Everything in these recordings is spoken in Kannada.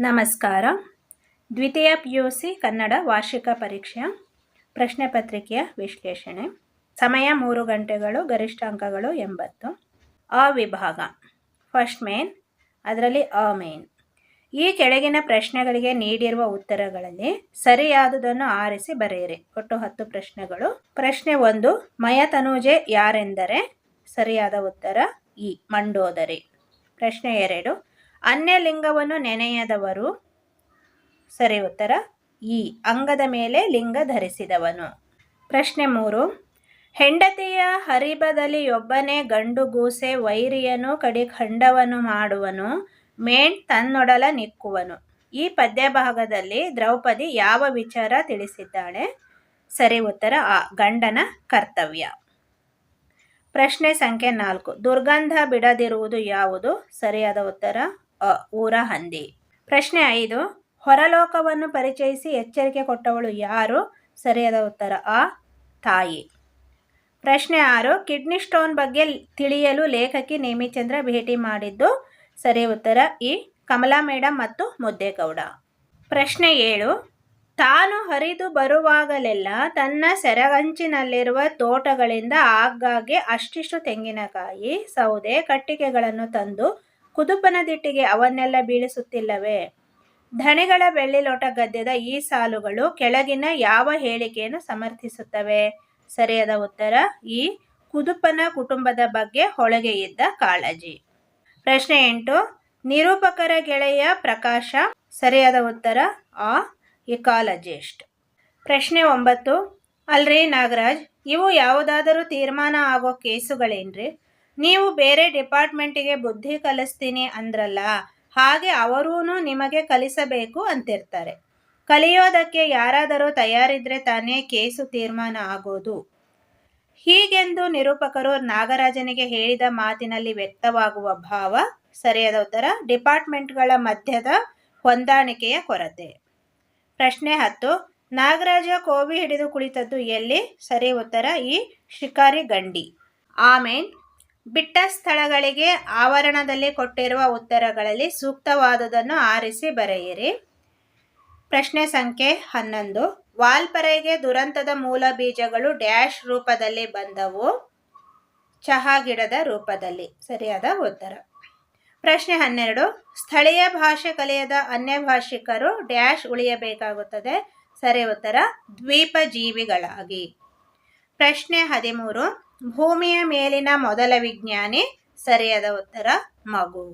ನಮಸ್ಕಾರ. ದ್ವಿತೀಯ ಪಿ ಯು ಸಿ ಕನ್ನಡ ವಾರ್ಷಿಕ ಪರೀಕ್ಷೆಯ ಪ್ರಶ್ನೆ ಪತ್ರಿಕೆಯ ವಿಶ್ಲೇಷಣೆ, ಸಮಯ ಮೂರು ಗಂಟೆಗಳು ಗರಿಷ್ಠ ಅಂಕಗಳು ಎಂಬತ್ತು. ಅ ವಿಭಾಗ, ಫಸ್ಟ್ ಮೇನ್, ಅದರಲ್ಲಿ ಅ ಮೇನ್. ಈ ಕೆಳಗಿನ ಪ್ರಶ್ನೆಗಳಿಗೆ ನೀಡಿರುವ ಉತ್ತರಗಳಲ್ಲಿ ಸರಿಯಾದುದನ್ನು ಆರಿಸಿ ಬರೆಯಿರಿ. ಒಟ್ಟು ಹತ್ತು ಪ್ರಶ್ನೆಗಳು. ಪ್ರಶ್ನೆ ಒಂದು, ಮಯ ತನುಜೆ ಯಾರೆಂದರೆ? ಸರಿಯಾದ ಉತ್ತರ, ಇ, ಮಂಡೋದರಿ. ಪ್ರಶ್ನೆ ಎರಡು ಅನ್ಯ ಲಿಂಗವನ್ನು ನೆನೆಯದವರು, ಸರಿ ಉತ್ತರ, ಈ ಅಂಗದ ಮೇಲೆ ಲಿಂಗ ಧರಿಸಿದವನು. ಪ್ರಶ್ನೆ ಮೂರು, ಹೆಂಡತಿಯ ಹರಿಬದಲ್ಲಿ ಒಬ್ಬನೇ ಗಂಡು ಗೂಸೆ ವೈರಿಯನು ಕಡಿ ಖಂಡವನ್ನು ಮಾಡುವನು, ಮೇಣ್ ತನ್ನೊಡಲ ನಿಕ್ಕುವನು. ಈ ಪದ್ಯ ಭಾಗದಲ್ಲಿ ದ್ರೌಪದಿ ಯಾವ ವಿಚಾರ ತಿಳಿಸಿದ್ದಾಳೆ? ಸರಿ ಉತ್ತರ, ಆ ಗಂಡನ ಕರ್ತವ್ಯ. ಪ್ರಶ್ನೆ ಸಂಖ್ಯೆ ನಾಲ್ಕು, ದುರ್ಗಂಧ ಬಿಡದಿರುವುದು ಯಾವುದು? ಸರಿಯಾದ ಉತ್ತರ ಊರ ಹಂದಿ. ಪ್ರಶ್ನೆ ಐದು, ಹೊರಲೋಕವನ್ನು ಪರಿಚಯಿಸಿ ಎಚ್ಚರಿಕೆ ಕೊಟ್ಟವಳು ಯಾರು? ಸರಿಯಾದ ಉತ್ತರ ಆ ತಾಯಿ. ಪ್ರಶ್ನೆ ಆರು, ಕಿಡ್ನಿ ಸ್ಟೋನ್ ಬಗ್ಗೆ ತಿಳಿಯಲು ಲೇಖಕಿ ನೇಮಿಚಂದ್ರ ಭೇಟಿ ಮಾಡಿದ್ದು? ಸರಿ ಉತ್ತರ ಈ ಕಮಲಾ ಮೇಡಮ್ ಮತ್ತು ಮುದ್ದೇಗೌಡ. ಪ್ರಶ್ನೆ ಏಳು, ತಾನು ಹರಿದು ಬರುವಾಗಲೆಲ್ಲ ತನ್ನ ಸೆರಗಂಚಿನಲ್ಲಿರುವ ತೋಟಗಳಿಂದ ಆಗಾಗ್ಗೆ ಅಷ್ಟಿಷ್ಟು ತೆಂಗಿನಕಾಯಿ, ಸೌದೆ, ಕಟ್ಟಿಗೆಗಳನ್ನು ತಂದು ಕುದುಪನ ದಿಟ್ಟಿಗೆ ಅವನ್ನೆಲ್ಲ ಬೀಳಿಸುತ್ತಿಲ್ಲವೇ? ಧಣಿಗಳ ಬೆಳ್ಳಿಲೋಟ ಗದ್ಯದ ಈ ಸಾಲುಗಳು ಕೆಳಗಿನ ಯಾವ ಹೇಳಿಕೆಯನ್ನು ಸಮರ್ಥಿಸುತ್ತವೆ? ಸರಿಯಾದ ಉತ್ತರ, ಈ ಕುದುಪನ ಕುಟುಂಬದ ಬಗ್ಗೆ ಹೊಳಗೆ ಇದ್ದ ಕಾಳಜಿ. ಪ್ರಶ್ನೆ ಎಂಟು, ನಿರೂಪಕರ ಗೆಳೆಯ ಪ್ರಕಾಶ, ಸರಿಯಾದ ಉತ್ತರ, ಆ ಇಕಾಲಜಿಸ್ಟ್. ಪ್ರಶ್ನೆ ಒಂಬತ್ತು, ಅಲ್ರಿ ನಾಗರಾಜ್, ಇವು ಯಾವುದಾದರೂ ತೀರ್ಮಾನ ಆಗೋ ಕೇಸುಗಳೇನ್ರಿ? ನೀವು ಬೇರೆ ಡಿಪಾರ್ಟ್ಮೆಂಟಿಗೆ ಬುದ್ಧಿ ಕಲಿಸ್ತೀನಿ ಅಂದ್ರಲ್ಲ, ಹಾಗೆ ಅವರೂ ನಿಮಗೆ ಕಲಿಸಬೇಕು ಅಂತಿರ್ತಾರೆ. ಕಲಿಯೋದಕ್ಕೆ ಯಾರಾದರೂ ತಯಾರಿದ್ರೆ ತಾನೇ ಕೇಸು ತೀರ್ಮಾನ ಆಗೋದು. ಹೀಗೆಂದು ನಿರೂಪಕರು ನಾಗರಾಜನಿಗೆ ಹೇಳಿದ ಮಾತಿನಲ್ಲಿ ವ್ಯಕ್ತವಾಗುವ ಭಾವ ಸರಿಯಾದ ಉತ್ತರ, ಡಿಪಾರ್ಟ್ಮೆಂಟ್ಗಳ ಮಧ್ಯದ ಹೊಂದಾಣಿಕೆಯ ಕೊರತೆ. ಪ್ರಶ್ನೆ ಹತ್ತು, ನಾಗರಾಜ ಕೋವಿ ಹಿಡಿದು ಕುಳಿತದ್ದು ಎಲ್ಲಿ? ಸರಿ ಉತ್ತರ, ಈ ಶಿಕಾರಿ ಗಂಡಿ ಆಮೇನ್ ಬಿಟ್ಟ ಸ್ಥಳಗಳಿಗೆ ಆವರಣದಲ್ಲಿ ಕೊಟ್ಟಿರುವ ಉತ್ತರಗಳಲ್ಲಿ ಸೂಕ್ತವಾದುದನ್ನು ಆರಿಸಿ ಬರೆಯಿರಿ. ಪ್ರಶ್ನೆ ಸಂಖ್ಯೆ ಹನ್ನೊಂದು. ವಾಲ್ಪರೆಗೆ ದುರಂತದ ಮೂಲ ಬೀಜಗಳು ಡ್ಯಾಶ್ ರೂಪದಲ್ಲಿ ಬಂದವು. ಚಹಾ ಗಿಡದ ರೂಪದಲ್ಲಿ. ಸರಿಯಾದ ಉತ್ತರ. ಪ್ರಶ್ನೆ ಹನ್ನೆರಡು. ಸ್ಥಳೀಯ ಭಾಷೆ ಕಲಿಯದ ಅನ್ಯ ಭಾಷಿಕರು ಡ್ಯಾಶ್ ಉಳಿಯಬೇಕಾಗುತ್ತದೆ. ಸರಿ ಉತ್ತರ. ದ್ವೀಪ ಜೀವಿಗಳಾಗಿ ಪ್ರಶ್ನೆ ಹದಿಮೂರು. ಭೂಮಿಯ ಮೇಲಿನ ಮೊದಲ ವಿಜ್ಞಾನಿ ಸರಿಯಾದ ಉತ್ತರ, ಮಗು.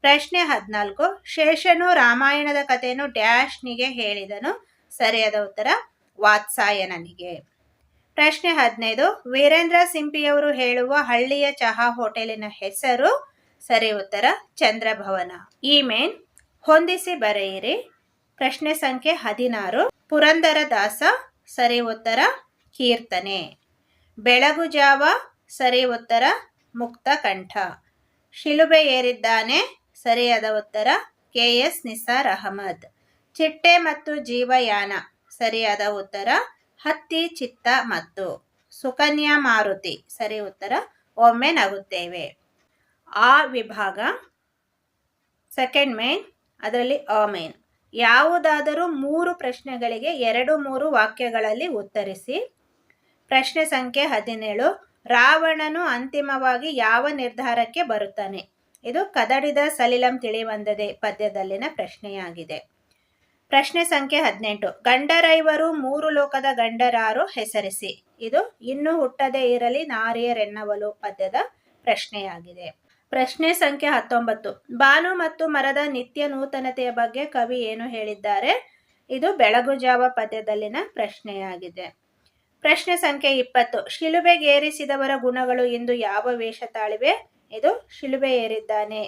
ಪ್ರಶ್ನೆ ಹದಿನಾಲ್ಕು. ಶೇಷನು ರಾಮಾಯಣದ ಕಥೆಯನ್ನು ಡ್ಯಾಶ್ನಿಗೆ ಹೇಳಿದನು, ಸರಿಯಾದ ಉತ್ತರ, ವಾತ್ಸಾಯನನಿಗೆ. ಪ್ರಶ್ನೆ ಹದಿನೈದು. ವೀರೇಂದ್ರ ಸಿಂಪಿಯವರು ಹೇಳುವ ಹಳ್ಳಿಯ ಚಹಾ ಹೋಟೆಲಿನ ಹೆಸರು, ಸರಿ ಉತ್ತರ, ಚಂದ್ರಭವನ. ಇಮೇನ್ ಹೊಂದಿಸಿ ಬರೆಯಿರಿ. ಪ್ರಶ್ನೆ ಸಂಖ್ಯೆ ಹದಿನಾರು. ಪುರಂದರ ದಾಸ ಸರಿ ಉತ್ತರ ಕೀರ್ತನೆ. ಬೆಳಗು ಜಾವ ಸರಿ ಉತ್ತರ ಮುಕ್ತ ಕಂಠ. ಶಿಲುಬೆ ಏರಿದ್ದಾನೆ ಸರಿಯಾದ ಉತ್ತರ ಕೆ. ಎಸ್. ನಿಸಾರ್ ಅಹಮದ್. ಚಿಟ್ಟೆ ಮತ್ತು ಜೀವಯಾನ ಸರಿಯಾದ ಉತ್ತರ ಹತ್ತಿ, ಚಿತ್ತ ಮತ್ತು ಸುಕನ್ಯಾ ಮಾರುತಿ ಸರಿ ಉತ್ತರ ಒಮ್ಮೆ ನಗುತ್ತೇವೆ. ಆ ವಿಭಾಗ ಸೆಕೆಂಡ್ ಮೇನ್, ಅದರಲ್ಲಿ ಅ ಮೇನ್. ಯಾವುದಾದರೂ ಮೂರು ಪ್ರಶ್ನೆಗಳಿಗೆ ಎರಡು ಮೂರು ವಾಕ್ಯಗಳಲ್ಲಿ ಉತ್ತರಿಸಿ ಪ್ರಶ್ನೆ ಸಂಖ್ಯೆ ಹದಿನೇಳು. ರಾವಣನು ಅಂತಿಮವಾಗಿ ಯಾವ ನಿರ್ಧಾರಕ್ಕೆ ಬರುತ್ತಾನೆ? ಇದು ಕದಡಿದ ಸಲಿಲಂ ತಿಳಿವಂದದೆ ಪದ್ಯದಲ್ಲಿನ ಪ್ರಶ್ನೆಯಾಗಿದೆ. ಪ್ರಶ್ನೆ ಸಂಖ್ಯೆ ಹದಿನೆಂಟು. ಗಂಡರೈವರು ಮೂರು ಲೋಕದ ಗಂಡರಾರು ಹೆಸರಿಸಿ. ಇದು ಇನ್ನು ಹುಟ್ಟದೇ ಇರಲಿ ನಾರಿಯರೆನ್ನವಲು ಪದ್ಯದ ಪ್ರಶ್ನೆಯಾಗಿದೆ. ಪ್ರಶ್ನೆ ಸಂಖ್ಯೆ ಹತ್ತೊಂಬತ್ತು. ಬಾನು ಮತ್ತು ಮರದ ನಿತ್ಯ ನೂತನತೆಯ ಬಗ್ಗೆ ಕವಿ ಏನು ಹೇಳಿದ್ದಾರೆ? ಇದು ಬೆಳಗುಜಾವ ಪದ್ಯದಲ್ಲಿನ ಪ್ರಶ್ನೆಯಾಗಿದೆ. ಪ್ರಶ್ನೆ ಸಂಖ್ಯೆ ಇಪ್ಪತ್ತು. ಶಿಲುಬೆಗೇರಿಸಿದವರ ಗುಣಗಳು ಇಂದು ಯಾವ ವೇಷ ತಾಳಿವೆ? ಇದು ಶಿಲುಬೆ ಏರಿದ್ದಾನೆ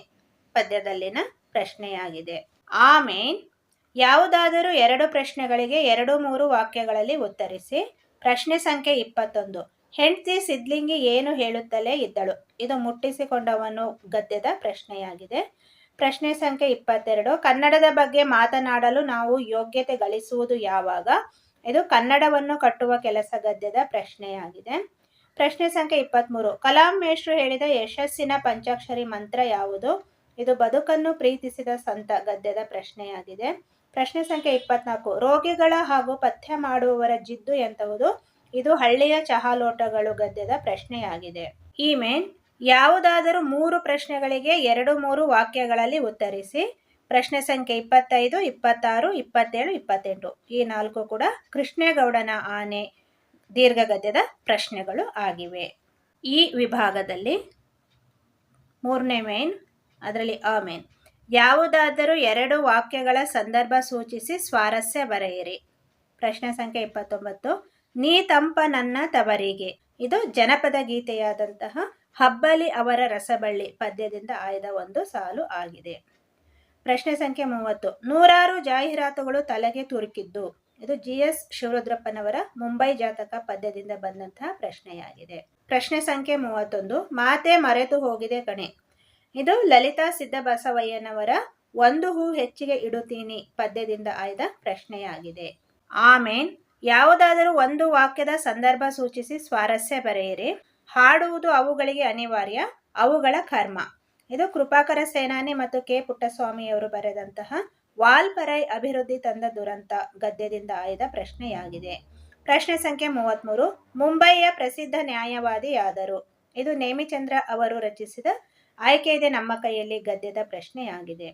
ಪದ್ಯದಲ್ಲಿನ ಪ್ರಶ್ನೆಯಾಗಿದೆ. ಆಮೇನ್, ಯಾವುದಾದರೂ ಎರಡು ಪ್ರಶ್ನೆಗಳಿಗೆ ಎರಡು ಮೂರು ವಾಕ್ಯಗಳಲ್ಲಿ ಉತ್ತರಿಸಿ. ಪ್ರಶ್ನೆ ಸಂಖ್ಯೆ ಇಪ್ಪತ್ತೊಂದು. ಹೆಂಡತಿ ಸಿದ್ಲಿಂಗಿ ಏನು ಹೇಳುತ್ತಲೇ ಇದ್ದಳು? ಇದು ಮುಟ್ಟಿಸಿಕೊಂಡವನು ಗದ್ಯದ ಪ್ರಶ್ನೆಯಾಗಿದೆ. ಪ್ರಶ್ನೆ ಸಂಖ್ಯೆ ಇಪ್ಪತ್ತೆರಡು. ಕನ್ನಡದ ಬಗ್ಗೆ ಮಾತನಾಡಲು ನಾವು ಯೋಗ್ಯತೆ ಗಳಿಸುವುದು ಯಾವಾಗ? ಇದು ಕನ್ನಡವನ್ನು ಕಟ್ಟುವ ಕೆಲಸ ಗದ್ಯದ ಪ್ರಶ್ನೆಯಾಗಿದೆ. ಪ್ರಶ್ನೆ ಸಂಖ್ಯೆ ಇಪ್ಪತ್ತ್ಮೂರು ಕಲಾಂ ಮೇಷ್ರು ಹೇಳಿದ ಯಶಸ್ಸಿನ ಪಂಚಾಕ್ಷರಿ ಮಂತ್ರ ಯಾವುದು? ಇದು ಬದುಕನ್ನು ಪ್ರೀತಿಸಿದ ಸಂತ ಗದ್ಯದ ಪ್ರಶ್ನೆಯಾಗಿದೆ. ಪ್ರಶ್ನೆ ಸಂಖ್ಯೆ ಇಪ್ಪತ್ನಾಲ್ಕು. ರೋಗಿಗಳ ಹಾಗೂ ಪಥ್ಯ ಮಾಡುವವರ ಜಿದ್ದು ಎಂತಹುದು ಇದು ಹಳ್ಳಿಯ ಚಹಾಲೋಟಗಳು ಗದ್ಯದ ಪ್ರಶ್ನೆಯಾಗಿದೆ. ಈ ಮೇನ್ ಯಾವುದಾದರೂ ಮೂರು ಪ್ರಶ್ನೆಗಳಿಗೆ ಎರಡು ಮೂರು ವಾಕ್ಯಗಳಲ್ಲಿ ಉತ್ತರಿಸಿ. ಪ್ರಶ್ನೆ ಸಂಖ್ಯೆ ಇಪ್ಪತ್ತೈದು, ಇಪ್ಪತ್ತಾರು, ಇಪ್ಪತ್ತೇಳು, ಇಪ್ಪತ್ತೆಂಟು. ಈ ನಾಲ್ಕು ಕೂಡ ಕೃಷ್ಣೇಗೌಡನ ಆನೆ ದೀರ್ಘಗದ್ಯದ ಪ್ರಶ್ನೆಗಳು ಆಗಿವೆ. ಈ ವಿಭಾಗದಲ್ಲಿ ಮೂರನೇ ಮೇನ್ ಅದರಲ್ಲಿ ಅ ಮೇನ್ ಯಾವುದಾದರೂ ಎರಡು ವಾಕ್ಯಗಳ ಸಂದರ್ಭ ಸೂಚಿಸಿ ಸ್ವಾರಸ್ಯ ಬರೆಯಿರಿ. ಪ್ರಶ್ನೆ ಸಂಖ್ಯೆ ಇಪ್ಪತ್ತೊಂಬತ್ತು, ನೀ ತಂಪ ನನ್ನ ತವರಿಗೆ. ಇದು ಜನಪದ ಗೀತೆಯಾದಂತಹ ಹಬ್ಬಲಿ ಅವರ ರಸಬಳ್ಳಿ ಪದ್ಯದಿಂದ ಆಯ್ದ ಒಂದು ಸಾಲು ಆಗಿದೆ. ಪ್ರಶ್ನೆ ಸಂಖ್ಯೆ ಮೂವತ್ತು. ನೂರಾರು ಜಾಹೀರಾತುಗಳು ತಲೆಗೆ ತುರುಕಿದ್ದು. ಇದು ಜಿ ಎಸ್ ಶಿವರುದ್ರಪ್ಪನವರ ಮುಂಬೈ ಜಾತಕ ಪದ್ಯದಿಂದ ಬಂದಂತಹ ಪ್ರಶ್ನೆಯಾಗಿದೆ. ಪ್ರಶ್ನೆ ಸಂಖ್ಯೆ ಮೂವತ್ತೊಂದು. ಮಾತೆ ಮರೆತು ಹೋಗಿದೆ ಕಣೆ. ಇದು ಲಲಿತಾ ಸಿದ್ದಬಸವಯ್ಯನವರ ಒಂದು ಹೂ ಹೆಚ್ಚಿಗೆ ಇಡುತ್ತೀನಿ ಪದ್ಯದಿಂದ ಆಯ್ದ ಪ್ರಶ್ನೆಯಾಗಿದೆ. ಆಮೇನ್, ಯಾವುದಾದರೂ ಒಂದು ವಾಕ್ಯದ ಸಂದರ್ಭ ಸೂಚಿಸಿ ಸ್ವಾರಸ್ಯ ಬರೆಯಿರಿ. ಹಾಡುವುದು ಅವುಗಳಿಗೆ ಅನಿವಾರ್ಯ, ಅವುಗಳ ಕರ್ಮ. ಇದು ಕೃಪಾಕರ ಸೇನಾನಿ ಮತ್ತು ಕೆ. ಪುಟ್ಟಸ್ವಾಮಿಯವರು ಬರೆದಂತಹ ವಾಲ್ಪರೈ ಅಭಿವೃದ್ಧಿ ತಂದ ದುರಂತ ಗದ್ಯದಿಂದ ಆಯ್ದ ಪ್ರಶ್ನೆಯಾಗಿದೆ. ಪ್ರಶ್ನೆ ಸಂಖ್ಯೆ ಮೂವತ್ಮೂರು ಮುಂಬಯಿಯ ಪ್ರಸಿದ್ಧ ನ್ಯಾಯವಾದಿಯಾದರು. ಇದು ನೇಮಿಚಂದ್ರ ಅವರು ರಚಿಸಿದ ಆಯ್ಕೆ ಇದೆ ನಮ್ಮ ಕೈಯಲ್ಲಿ ಗದ್ಯದ ಪ್ರಶ್ನೆಯಾಗಿದೆ.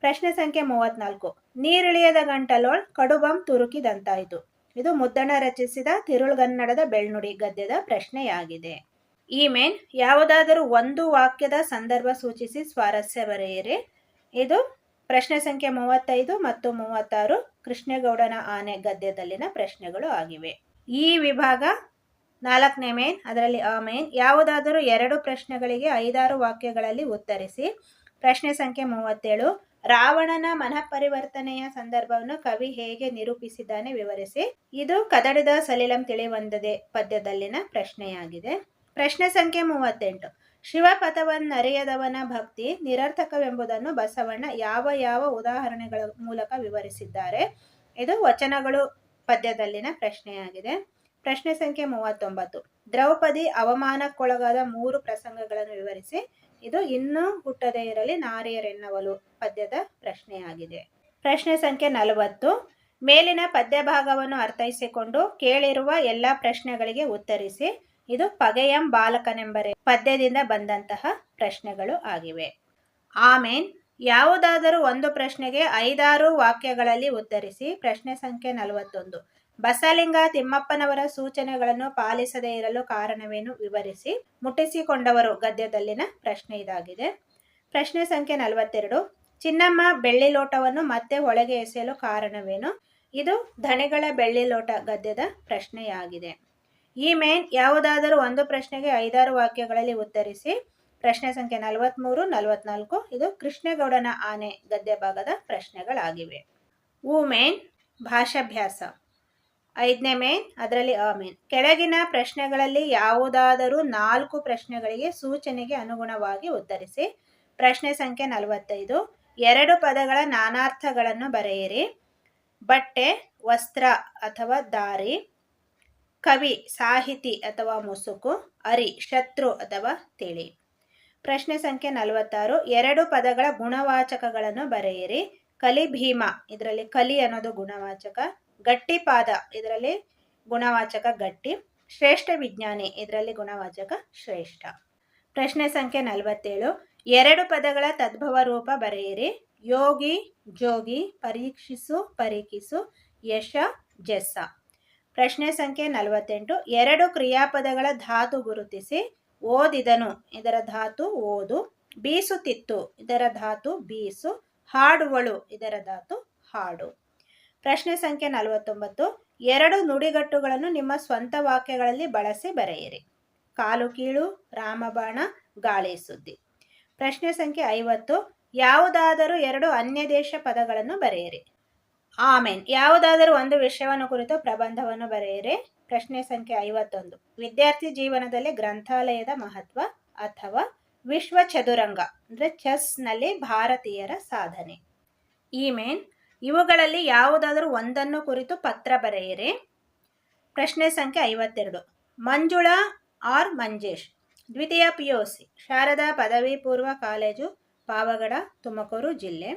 ಪ್ರಶ್ನೆ ಸಂಖ್ಯೆ ಮೂವತ್ನಾಲ್ಕು, ನೀರಿಳಿಯದ ಗಂಟಲೋಳ್ ಕಡುಬಂ ತುರುಕಿದಂತಾಯಿತು. ಇದು ಮುದ್ದಣ ರಚಿಸಿದ ತಿರುಳುಗನ್ನಡದ ಬೆಳ್ನುಡಿ ಗದ್ಯದ ಪ್ರಶ್ನೆಯಾಗಿದೆ. ಈ ಮೇನ್ ಯಾವುದಾದರೂ ಒಂದು ವಾಕ್ಯದ ಸಂದರ್ಭ ಸೂಚಿಸಿ ಸ್ವಾರಸ್ಯ ಬರೆಯಿರಿ. ಇದು ಪ್ರಶ್ನೆ ಸಂಖ್ಯೆ ಮೂವತ್ತೈದು ಮತ್ತು ಮೂವತ್ತಾರು ಕೃಷ್ಣೇಗೌಡನ ಆನೆ ಗದ್ಯದಲ್ಲಿನ ಪ್ರಶ್ನೆಗಳು ಆಗಿವೆ. ಈ ವಿಭಾಗ ನಾಲ್ಕನೇ ಮೇನ್, ಅದರಲ್ಲಿ ಆ ಮೇನ್. ಯಾವುದಾದರೂ ಎರಡು ಪ್ರಶ್ನೆಗಳಿಗೆ ಐದಾರು ವಾಕ್ಯಗಳಲ್ಲಿ ಉತ್ತರಿಸಿ ಪ್ರಶ್ನೆ ಸಂಖ್ಯೆ ಮೂವತ್ತೇಳು, ರಾವಣನ ಮನಃಪರಿವರ್ತನೆಯ ಸಂದರ್ಭವನ್ನು ಕವಿ ಹೇಗೆ ನಿರೂಪಿಸಿದ್ದಾನೆ ವಿವರಿಸಿ. ಇದು ಕದಡದ ಸಲಿಲಂ ತಿಳಿವಂದದೆ ಪದ್ಯದಲ್ಲಿನ ಪ್ರಶ್ನೆಯಾಗಿದೆ. ಪ್ರಶ್ನೆ ಸಂಖ್ಯೆ ಮೂವತ್ತೆಂಟು. ಶಿವಪಥವನ್ನರಿಯದವನ ಭಕ್ತಿ ನಿರರ್ಥಕವೆಂಬುದನ್ನು ಬಸವಣ್ಣ ಯಾವ ಯಾವ ಉದಾಹರಣೆಗಳ ಮೂಲಕ ವಿವರಿಸಿದ್ದಾರೆ? ಇದು ವಚನಗಳು ಪದ್ಯದಲ್ಲಿನ ಪ್ರಶ್ನೆಯಾಗಿದೆ. ಪ್ರಶ್ನೆ ಸಂಖ್ಯೆ ಮೂವತ್ತೊಂಬತ್ತು. ದ್ರೌಪದಿ ಅವಮಾನಕ್ಕೊಳಗಾದ ಮೂರು ಪ್ರಸಂಗಗಳನ್ನು ವಿವರಿಸಿ. ಇದು ಇನ್ನೂ ಹುಟ್ಟದೇ ಇರಲಿ, ನಾರಿಯರೆನ್ನವಲು ಪದ್ಯದ ಪ್ರಶ್ನೆಯಾಗಿದೆ. ಪ್ರಶ್ನೆ ಸಂಖ್ಯೆ ನಲವತ್ತು. ಮೇಲಿನ ಪದ್ಯ ಭಾಗವನ್ನು ಅರ್ಥೈಸಿಕೊಂಡು ಕೇಳಿರುವ ಎಲ್ಲ ಪ್ರಶ್ನೆಗಳಿಗೆ ಉತ್ತರಿಸಿ. ಇದು ಪಗೆಯಂ ಬಾಲಕನೆಂಬರೆ ಪದ್ಯದಿಂದ ಬಂದಂತಹ ಪ್ರಶ್ನೆಗಳು ಆಗಿವೆ. ಆಮೇನ್. ಯಾವುದಾದರೂ ಒಂದು ಪ್ರಶ್ನೆಗೆ ಐದಾರು ವಾಕ್ಯಗಳಲ್ಲಿ ಉತ್ತರಿಸಿ ಪ್ರಶ್ನೆ ಸಂಖ್ಯೆ ನಲವತ್ತೊಂದು. ಬಸಲಿಂಗ ತಿಮ್ಮಪ್ಪನವರ ಸೂಚನೆಗಳನ್ನು ಪಾಲಿಸದೇ ಇರಲು ಕಾರಣವೇನು ವಿವರಿಸಿ ಮುಟ್ಟಿಸಿಕೊಂಡವರು ಗದ್ಯದಲ್ಲಿನ ಪ್ರಶ್ನೆ ಇದಾಗಿದೆ. ಪ್ರಶ್ನೆ ಸಂಖ್ಯೆ ನಲವತ್ತೆರಡು. ಚಿನ್ನಮ್ಮ ಬೆಳ್ಳಿ ಲೋಟವನ್ನು ಮತ್ತೆ ಒಳಗೆ ಎಸೆಯಲು ಕಾರಣವೇನು? ಇದು ಧಣಿಗಳ ಬೆಳ್ಳಿ ಲೋಟ ಗದ್ಯದ ಪ್ರಶ್ನೆಯಾಗಿದೆ. ಈ ಮೇನ್ ಯಾವುದಾದರೂ ಒಂದು ಪ್ರಶ್ನೆಗೆ ಐದಾರು ವಾಕ್ಯಗಳಲ್ಲಿ ಉತ್ತರಿಸಿ, ಪ್ರಶ್ನೆ ಸಂಖ್ಯೆ ನಲವತ್ತ್ಮೂರು ನಲವತ್ನಾಲ್ಕು, ಇದು ಕೃಷ್ಣೇಗೌಡನ ಆನೆ ಗದ್ಯ ಭಾಗದ ಪ್ರಶ್ನೆಗಳಾಗಿವೆ. ಊ ಮೇನ್ ಭಾಷಾಭ್ಯಾಸ. ಐದನೇ ಮೇನ್ ಅದರಲ್ಲಿ ಅ ಮೇನ್ ಕೆಳಗಿನ ಪ್ರಶ್ನೆಗಳಲ್ಲಿ ಯಾವುದಾದರೂ ನಾಲ್ಕು ಪ್ರಶ್ನೆಗಳಿಗೆ ಸೂಚನೆಗೆ ಅನುಗುಣವಾಗಿ ಉತ್ತರಿಸಿ, ಪ್ರಶ್ನೆ ಸಂಖ್ಯೆ ನಲವತ್ತೈದು, ಎರಡು ಪದಗಳ ನಾನಾರ್ಥಗಳನ್ನು ಬರೆಯಿರಿ. ಬಟ್ಟೆ, ವಸ್ತ್ರ ಅಥವಾ ದಾರಿ. ಕವಿ, ಸಾಹಿತಿ ಅಥವಾ ಮುಸುಕು, ಅರಿ, ಶತ್ರು ಅಥವಾ ತಿಳಿ. ಪ್ರಶ್ನೆ ಸಂಖ್ಯೆ ನಲವತ್ತಾರು. ಎರಡು ಪದಗಳ ಗುಣವಾಚಕಗಳನ್ನು ಬರೆಯಿರಿ. ಕಲಿ, ಭೀಮ. ಇದರಲ್ಲಿ ಕಲಿ ಅನ್ನೋದು ಗುಣವಾಚಕ. ಗಟ್ಟಿಪಾದ ಇದರಲ್ಲಿ ಗುಣವಾಚಕ ಗಟ್ಟಿ. ಶ್ರೇಷ್ಠ ವಿಜ್ಞಾನಿ. ಇದರಲ್ಲಿ ಗುಣವಾಚಕ ಶ್ರೇಷ್ಠ. ಪ್ರಶ್ನೆ ಸಂಖ್ಯೆ ನಲವತ್ತೇಳು. ಎರಡು ಪದಗಳ ತದ್ಭವ ರೂಪ ಬರೆಯಿರಿ. ಯೋಗಿ, ಜೋಗಿ, ಪರೀಕ್ಷಿಸು ಪರೀಕ್ಷಿಸು ಯಶ ಜೆಸ್ಸ ಪ್ರಶ್ನೆ ಸಂಖ್ಯೆ ನಲವತ್ತೆಂಟು. ಎರಡು ಕ್ರಿಯಾಪದಗಳ ಧಾತು ಗುರುತಿಸಿ ಓದಿದನು. ಇದರ ಧಾತು ಓದು, ಬೀಸುತ್ತಿತ್ತು. ಇದರ ಧಾತು ಬೀಸು, ಹಾಡುವಳು. ಇದರ ಧಾತು ಹಾಡು. ಪ್ರಶ್ನೆ ಸಂಖ್ಯೆ ನಲವತ್ತೊಂಬತ್ತು. ಎರಡು ನುಡಿಗಟ್ಟುಗಳನ್ನು ನಿಮ್ಮ ಸ್ವಂತ ವಾಕ್ಯಗಳಲ್ಲಿ ಬಳಸಿ ಬರೆಯಿರಿ. ಕಾಲು ಕೀಳು, ರಾಮಬಾಣ, ಗಾಳಿ ಸುದ್ದಿ. ಪ್ರಶ್ನೆ ಸಂಖ್ಯೆ ಐವತ್ತು. ಯಾವುದಾದರೂ ಎರಡು ಅನ್ಯ ದೇಶ ಪದಗಳನ್ನು ಬರೆಯಿರಿ. ಆಮೇನ್. ಯಾವುದಾದರೂ ಒಂದು ವಿಷಯವನ್ನು ಕುರಿತು ಪ್ರಬಂಧವನ್ನು ಬರೆಯಿರಿ. ಪ್ರಶ್ನೆ ಸಂಖ್ಯೆ ಐವತ್ತೊಂದು. ವಿದ್ಯಾರ್ಥಿ ಜೀವನದಲ್ಲಿ ಗ್ರಂಥಾಲಯದ ಮಹತ್ವ ಅಥವಾ ವಿಶ್ವ ಚದುರಂಗ, ಅಂದರೆ ಚೆಸ್ನಲ್ಲಿ ಭಾರತೀಯರ ಸಾಧನೆ. ಇಮೇನ್ ಇವುಗಳಲ್ಲಿ ಯಾವುದಾದರೂ ಒಂದನ್ನು ಕುರಿತು ಪತ್ರ ಬರೆಯಿರಿ. ಪ್ರಶ್ನೆ ಸಂಖ್ಯೆ ಐವತ್ತೆರಡು. ಮಂಜುಳಾ ಆರ್ ಮಂಜೇಶ್, ದ್ವಿತೀಯ ಪಿ ಯು ಸಿ, ಶಾರದಾ ಪದವಿ ಪೂರ್ವ ಕಾಲೇಜು, ಪಾವಗಡ, ತುಮಕೂರು ಜಿಲ್ಲೆ.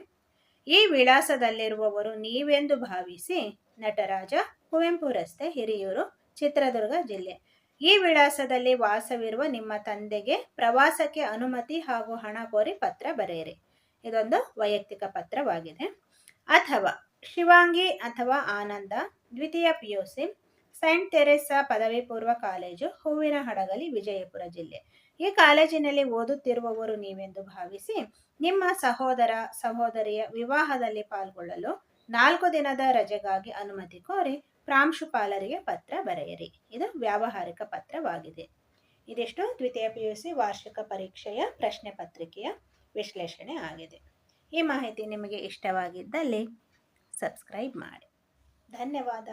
ಈ ವಿಳಾಸದಲ್ಲಿರುವವರು ನೀವೆಂದು ಭಾವಿಸಿ ನಟರಾಜ ಕುವೆಂಪು ರಸ್ತೆ ಹಿರಿಯೂರು, ಚಿತ್ರದುರ್ಗ ಜಿಲ್ಲೆ. ಈ ವಿಳಾಸದಲ್ಲಿ ವಾಸವಿರುವ ನಿಮ್ಮ ತಂದೆಗೆ ಪ್ರವಾಸಕ್ಕೆ ಅನುಮತಿ ಹಾಗೂ ಹಣ ಕೋರಿ ಪತ್ರ ಬರೆಯಿರಿ. ಇದೊಂದು ವೈಯಕ್ತಿಕ ಪತ್ರವಾಗಿದೆ. ಅಥವಾ ಶಿವಾಂಗಿ ಅಥವಾ ಆನಂದ, ದ್ವಿತೀಯ P U C Saint Teresa ಪದವಿ ಪೂರ್ವ ಕಾಲೇಜು, ಹೂವಿನ ಹಡಗಲಿ ವಿಜಯಪುರ ಜಿಲ್ಲೆ. ಈ ಕಾಲೇಜಿನಲ್ಲಿ ಓದುತ್ತಿರುವವರು ನೀವೆಂದು ಭಾವಿಸಿ ನಿಮ್ಮ ಸಹೋದರ ಸಹೋದರಿಯ ವಿವಾಹದಲ್ಲಿ ಪಾಲ್ಗೊಳ್ಳಲು ನಾಲ್ಕು ದಿನದ ರಜೆಗಾಗಿ ಅನುಮತಿ ಕೋರಿ ಪ್ರಾಂಶುಪಾಲರಿಗೆ ಪತ್ರ ಬರೆಯಿರಿ. ಇದು ವ್ಯಾವಹಾರಿಕ ಪತ್ರವಾಗಿದೆ. ಇದಿಷ್ಟು ದ್ವಿತೀಯ ಪಿ ಯು ಸಿ ವಾರ್ಷಿಕ ಪರೀಕ್ಷೆಯ ಪ್ರಶ್ನೆ ಪತ್ರಿಕೆಯ ವಿಶ್ಲೇಷಣೆ ಆಗಿದೆ. ಈ ಮಾಹಿತಿ ನಿಮಗೆ ಇಷ್ಟವಾಗಿದ್ದಲ್ಲಿ ಸಬ್ಸ್ಕ್ರೈಬ್ ಮಾಡಿ. ಧನ್ಯವಾದ.